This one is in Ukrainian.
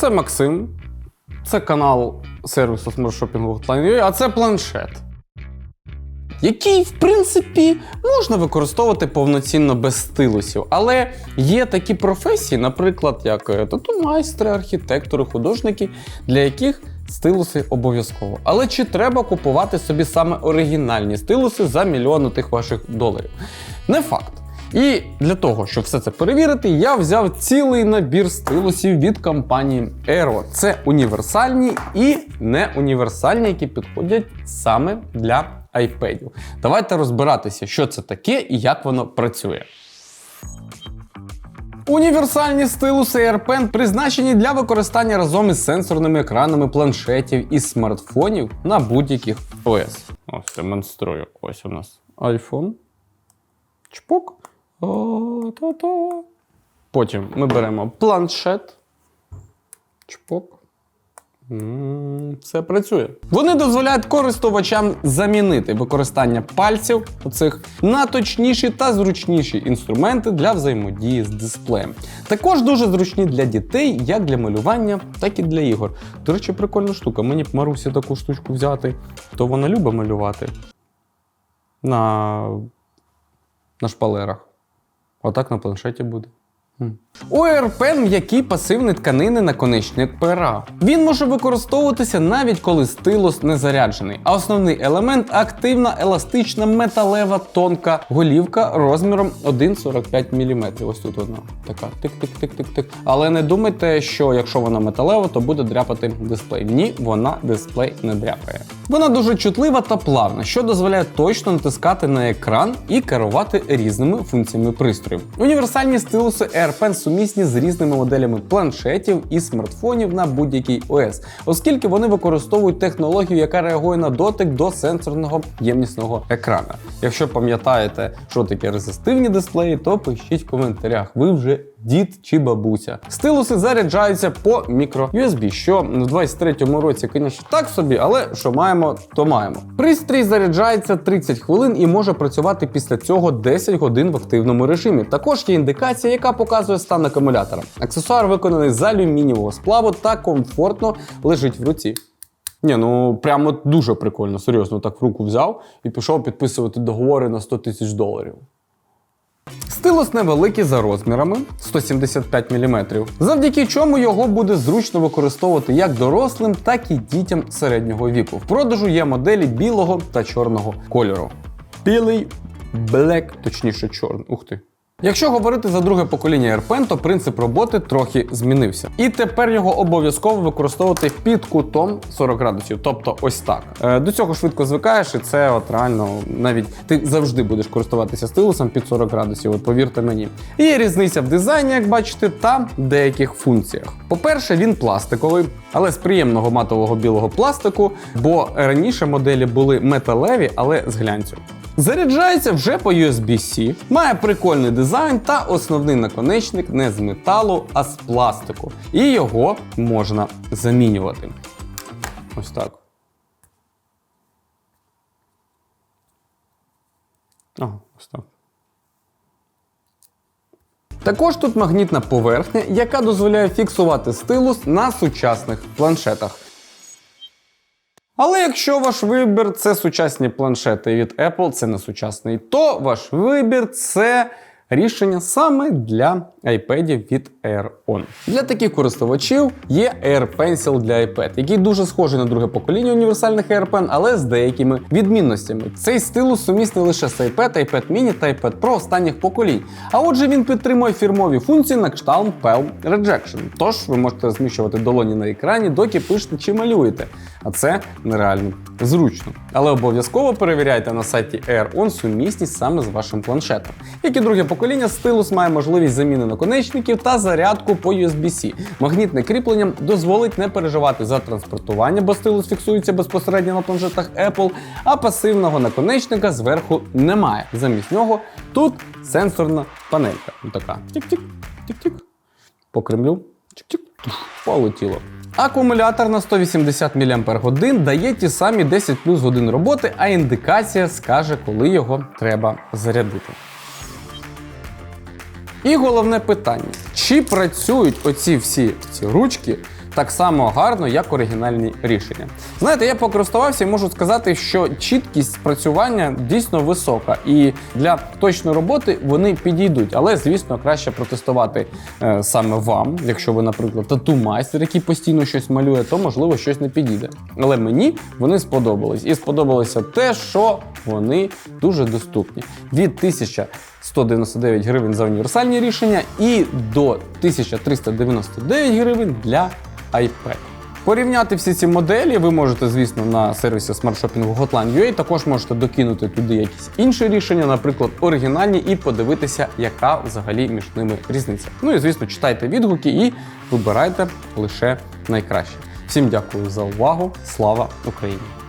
Це Максим, це канал сервісу смарт-шопінгу Hotline.ua, а це планшет. Який, в принципі, можна використовувати повноцінно без стилусів, але є такі професії, наприклад, як е, тату-майстри, архітектори, художники, для яких стилуси обов'язково. Але чи треба купувати собі саме оригінальні стилуси за мільйони тих ваших доларів? Не факт. І для того, щоб все це перевірити, я взяв цілий набір стилусів від компанії Aero. Це універсальні і не універсальні, які підходять саме для iPad. Давайте розбиратися, що це таке і як воно працює. Універсальні стилуси AirPen призначені для використання разом із сенсорними екранами планшетів і смартфонів на будь-яких ОС. Ось демонструю. Ось у нас iPhone. Чпок. О, та-та. Потім ми беремо планшет. Чпок. Все працює. Вони дозволяють користувачам замінити використання пальців оцих на точніші та зручніші інструменти для взаємодії з дисплеєм. Також дуже зручні для дітей, як для малювання, так і для ігор. До речі, прикольна штука. Мені б Марусі таку штучку взяти, то вона любить малювати на, на шпалерах. Отак на планшеті буде. AirPen м'які пасивні тканини наконечник пера. Він може використовуватися навіть коли стилус не заряджений, а основний елемент активна еластична металева тонка голівка розміром 1,45 мм. Ось тут вона така тик-тик-тик-тик-тик. Але не думайте, що якщо вона металева, то буде дряпати дисплей. Ні, вона дисплей не дряпає. Вона дуже чутлива та плавна, що дозволяє точно натискати на екран і керувати різними функціями пристрою. Універсальні стилуси AirPen сумісні з різними моделями планшетів і смартфонів на будь-який ОС, оскільки вони використовують технологію, яка реагує на дотик до сенсорного ємнісного екрана. Якщо пам'ятаєте, що таке резистивні дисплеї, то пишіть в коментарях. Ви вже дід чи бабуся. Стилуси заряджаються по мікро USB, що в 23-му році, звісно, так собі, але що маємо, то маємо. Пристрій заряджається 30 хвилин і може працювати після цього 10 годин в активному режимі. Також є індикація, яка показує стан акумулятора. Аксесуар виконаний з алюмінієвого сплаву та комфортно лежить в руці. Ні, ну прямо дуже прикольно, серйозно, так в руку взяв і пішов підписувати договори на 100 тисяч доларів. Стилус невеликий за розмірами 175 мм, завдяки чому його буде зручно використовувати як дорослим, так і дітям середнього віку. В продажу є моделі білого та чорного кольору. Білий, блек, точніше, чорний. Ух ти. Якщо говорити за друге покоління AirPen, то принцип роботи трохи змінився. І тепер його обов'язково використовувати під кутом 40 градусів, тобто ось так. Е, До цього швидко звикаєш, і це от реально навіть ти завжди будеш користуватися стилусом під 40 градусів, от повірте мені. І Є різниця в дизайні, як бачите, та деяких функціях. По-перше, він пластиковий, але з приємного матового білого пластику, бо раніше моделі були металеві, але з глянцю. Заряджається вже по USB-C, має прикольний дизайн та основний наконечник не з металу, а з пластику. І його можна замінювати. Ось так. Ага, ось так. Також тут магнітна поверхня, яка дозволяє фіксувати стилус на сучасних планшетах. Але якщо ваш вибір це сучасні планшети від Apple, це не сучасний, то ваш вибір це рішення саме для iPad від Air On. Для таких користувачів є Air Pencil для iPad, який дуже схожий на друге покоління універсальних AirPen, але з деякими відмінностями. Цей стилус сумісний лише з iPad, iPad mini та iPad Pro останніх поколінь. А отже, він підтримує фірмові функції на кшталт Palm Rejection. Тож ви можете розміщувати долоні на екрані, доки пишете чи малюєте. А це нереально зручно. Але обов'язково перевіряйте на сайті AirOn сумісність саме з вашим планшетом. Як і друге покоління, стилус має можливість заміни наконечників та зарядку по USB-C. Магнітне кріплення дозволить не переживати за транспортування, бо стилус фіксується безпосередньо на планшетах Apple, а пасивного наконечника зверху немає. Замість нього тут сенсорна панелька. Така тік-тік, тік-тік. По Кремлю. Чик-чик. Полетіло. Акумулятор на 180 мАч дає ті самі 10 плюс годин роботи, а індикація скаже, коли його треба зарядити. І головне питання: чи працюють оці всі ці ручки так само гарно, як оригінальні рішення. Знаєте, я покористувався і можу сказати, що чіткість спрацювання дійсно висока, і для точної роботи вони підійдуть. Але, звісно, краще протестувати е, саме вам. Якщо ви, наприклад, тату-майстер, який постійно щось малює, то можливо щось не підійде. Але мені вони сподобались. І сподобалося те, що вони дуже доступні. Від 1199 гривень за універсальні рішення і до 1399 гривень для iPad. Порівняти всі ці моделі ви можете, звісно, на сервісі смартшопінгу Hotline.ua. Також можете докинути туди якісь інші рішення, наприклад, оригінальні, і подивитися, яка взагалі між ними різниця. Ну і звісно, читайте відгуки і вибирайте лише найкраще. Всім дякую за увагу. Слава Україні!